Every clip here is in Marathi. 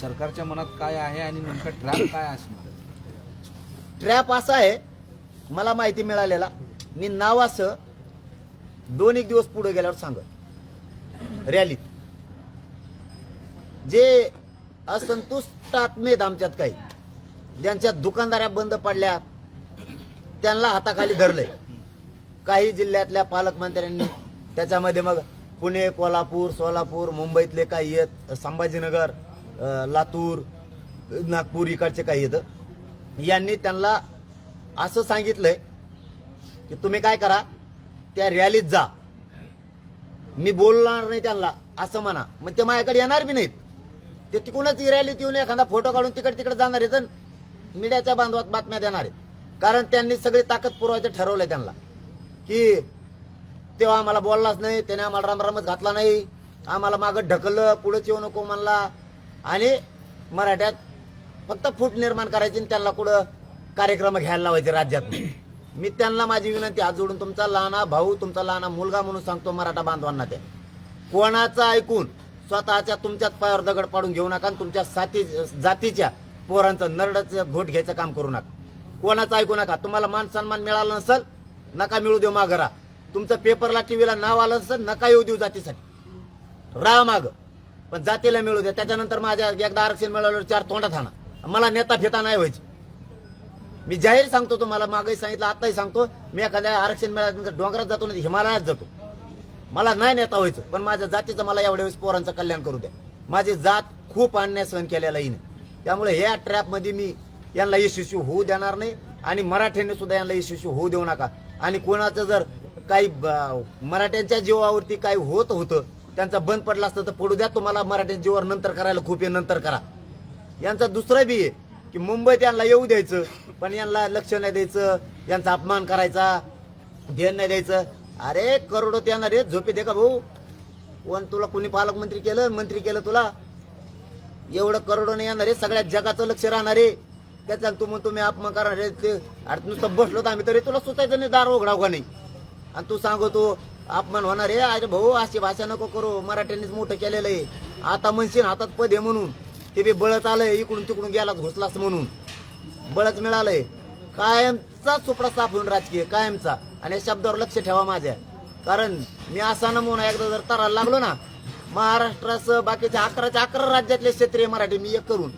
सरकारच्या मनात काय आहे आणि नेमका ट्रॅप काय असणार? ट्रॅप असा आहे मला माहिती मिळालेला. मी नाव असं दोन एक दिवस पुढे गेल्यावर सांगत. रॅलीत जे असंतुष्ट आत्मेत आमच्यात काही ज्यांच्या दुकानदाऱ्या बंद पडल्या त्यांना हाताखाली धरले काही जिल्ह्यातल्या पालकमंत्र्यांनी त्याच्यामध्ये मग पुणे कोल्हापूर सोलापूर मुंबईतले काही आहेत संभाजीनगर लातूर नागपूर इकडचे काही आहेत यांनी त्यांना असं सांगितलंय की तुम्ही काय करा त्या रॅलीत जा. मी बोलणार नाही त्यांना असं म्हणा. मग ते माझ्याकडे येणार बी नाहीत. ते तिकडूनच रॅलीत येऊन एखादा फोटो काढून तिकडे तिकडे जाणार आहेत मीडियाच्या बांधवात बातम्या देणार आहेत. कारण त्यांनी सगळी ताकद पुरवायचं ठरवलंय त्यांना. की तेव्हा आम्हाला बोललाच नाही त्याने आम्हाला रामरामच घातला नाही. आम्हाला मागं ढकललं पुढेच येऊ नको म्हणला. आणि मराठ्यात फक्त फूट निर्माण करायची आणि त्यांना कुठं कार्यक्रम घ्यायला लावायचे राज्यात. मी त्यांना माझी विनंती आज जोडून तुमचा लहाना भाऊ तुमचा लहाना मुलगा म्हणून सांगतो मराठा बांधवांना त्या कोणाचं ऐकून स्वतःच्या तुमच्याच पायावर दगड पाडून घेऊ नका आणि तुमच्या साथी जातीच्या पोरांचं नरडाचं घोट घ्यायचं काम करू नका. कोणाचं ऐकू नका. तुम्हाला मान सन्मान मिळाला नसेल नका मिळू देऊ माघरा तुमचं पेपरला टीव्हीला नाव आलं नसेल नका येऊ देऊ जातीसाठी. राहा माग. पण जातीला मिळू द्या त्याच्यानंतर माझ्या एकदा आरक्षण मिळालं चार तोंडात आणा मला नेता फेता नाही व्हायची. मी जाहीर सांगतो तुम्हाला मागही सांगितलं आताही सांगतो. मी एखाद्या आरक्षण मिळाल्यानंतर डोंगरात जातो नाही हिमालयात जातो. मला नाही नेता व्हायचं पण माझ्या जातीचं मला एवढ्या वेळेस पोरांचं कल्याण करू द्या. माझी जात खूप अन्याय सहन केलेला येईन त्यामुळे ह्या ट्रॅपमध्ये मी यांना यशस्वी होऊ देणार नाही आणि मराठ्यांनी सुद्धा यांना यशस्वी होऊ देऊ नका. आणि कोणाचं जर काही मराठ्यांच्या जीवावरती काही होत होतं त्यांचा बंद पडला असतं तर पडू द्या तुम्हाला मराठ्यांच्या जीवावर नंतर करायला खूप आहे नंतर करा. यांचा दुसरा बी आहे की मुंबईत यांना येऊ द्यायचं पण यांना लक्ष नाही द्यायचं यांचा अपमान करायचा ध्यान नाही द्यायचं. अरे करोडो येणार रे झोपे दे का भाऊ? पण तुला कुणी पालकमंत्री केलं मंत्री केलं तुला? एवढं करोडो नाही येणार रे सगळ्या जगाचं लक्ष राहणार रे त्याच्या तू मग तुम्ही अपमान करणार रे ते अरे नुसतं बसलो तर आम्ही तरी तुला सुचायचं नाही दार उघडाव का नाही? आणि तू सांगतो अपमान होणार आहे. अरे भाऊ अशी भाषा नको करू. मराठ्यांनीच मोठं केलेलं आहे. आता म्हणशील हातात पद आहे म्हणून. ते बी बळत आलंय इकडून तिकडून गेला घुसलास म्हणून. बळच मिळालंय. कायमचा सुपडा साफ होऊन राजकीय कायमचा. आणि या शब्दावर लक्ष ठेवा माझ्या. कारण मी असा नमुना एकदा जर तरायला लागलो ना महाराष्ट्रासह बाकीच्या अकराच्या अकरा राज्यातले क्षेत्रीय मराठी मी एक करून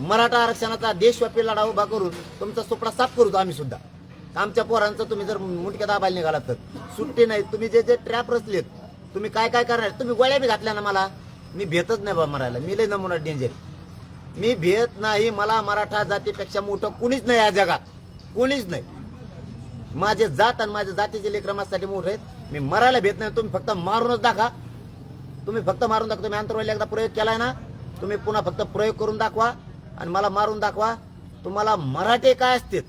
मराठा आरक्षणाचा देशव्यापी लढा उभा करून तुमचा सुपडा साफ करू आम्ही सुद्धा. आमच्या पोरांचं तुम्ही जर मुटक्या दाबायला निघालात तर. सुट्टी नाही. तुम्ही जे जे ट्रॅप रचलेत तुम्ही काय काय करणार? तुम्ही गोळ्या बी घातल्या ना मला? मी भेटच नाही बा मरायला. मी लय नमुना डेंजर मी भेट नाही. मला मराठा जातीपेक्षा मोठं कुणीच नाही या जगात. कुणीच नाही. माझे जात आणि माझ्या जातीचे लेकर माझ्यासाठी मोठे आहेत. मी मरायला भेट नाही. तुम्ही फक्त मारूनच दाखवा. तुम्ही फक्त मारून दाखवा. तुम्ही आंतरवाली एकदा प्रयोग केलाय ना तुम्ही पुन्हा फक्त प्रयोग करून दाखवा आणि मला मारून दाखवा. तुम्हाला मराठे काय असतील?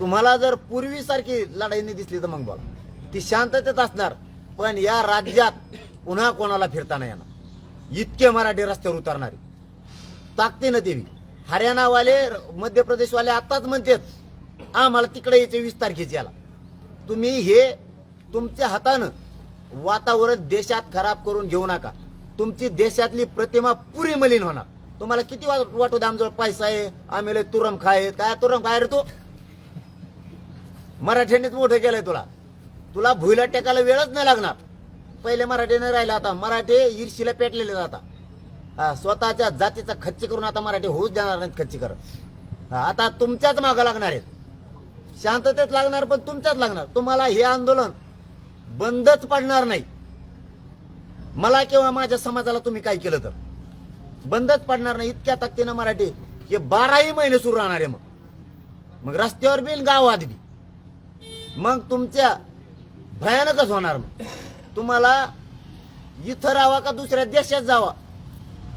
तुम्हाला जर पूर्वीसारखी लढाईने दिसली तर मग बघा ती शांततेत असणार पण या राज्यात पुन्हा कोणाला फिरता नाही येणार. इतके मराठी रस्त्यावर उतरणारे. ताकदीनं देवी. हरियाणावाले मध्य प्रदेशवाले आताच म्हणतात आम्हाला तिकडे यायचे वीस तारखेचे याला तुम्ही हे तुमच्या हातानं वातावरण देशात खराब करून घेऊ नका. तुमची देशातली प्रतिमा पुरी मलिन होणार. तुम्हाला किती वाटू दे आमच्याजवळ पैसा आहे आम्ही लय तुरम खाय काय तुरम खाय रे तू? मराठ्यांनीच मोठं केलंय तुला. तुला भुईला टेकायला वेळच नाही लागणार. पहिले मराठी नाही राहिला आता. मराठी ईर्षीला पेटलेले आता. स्वतःच्या जातीचा खच्ची करून आता मराठी होऊच देणार नाहीत खच्ची करत आता तुमच्याच मागं लागणार आहेत. शांततेत लागणार पण तुमच्याच लागणार. तुम्हाला हे आंदोलन बंदच पडणार नाही. मला किंवा माझ्या समाजाला तुम्ही काय केलं तर? बंदच पडणार नाही. इतक्या ताकदीनं मराठी हे बाराही महिने सुरू राहणार आहे मग. मग रस्त्यावर बी गावात बी मग तुमच्या भयानकच होणार. मग तुम्हाला इथं राहावा का दुसऱ्या देशात जावा?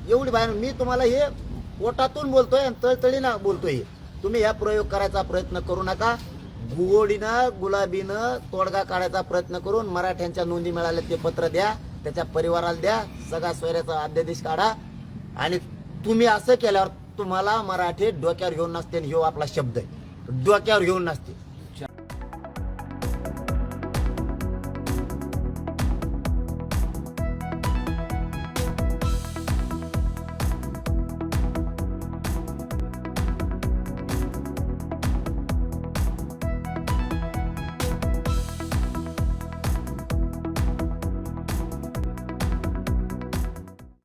एवढी भयानक. मी तुम्हाला हे पोटातून बोलतोय आणि तळतळीनं बोलतोय हे. तुम्ही ह्या प्रयोग करायचा प्रयत्न करू नका. गुगोडीनं गुलाबीनं तोडगा काढायचा प्रयत्न करून मराठ्यांच्या नोंदी मिळाल्या ते पत्र द्या त्याच्या परिवाराला द्या सगळा सोयऱ्याचा अध्यादेश काढा. आणि तुम्ही असं केल्यावर तुम्हाला मराठी डोक्यावर घेऊन नसते आणि ह्यो आपला शब्द आहे. डोक्यावर घेऊन नसते.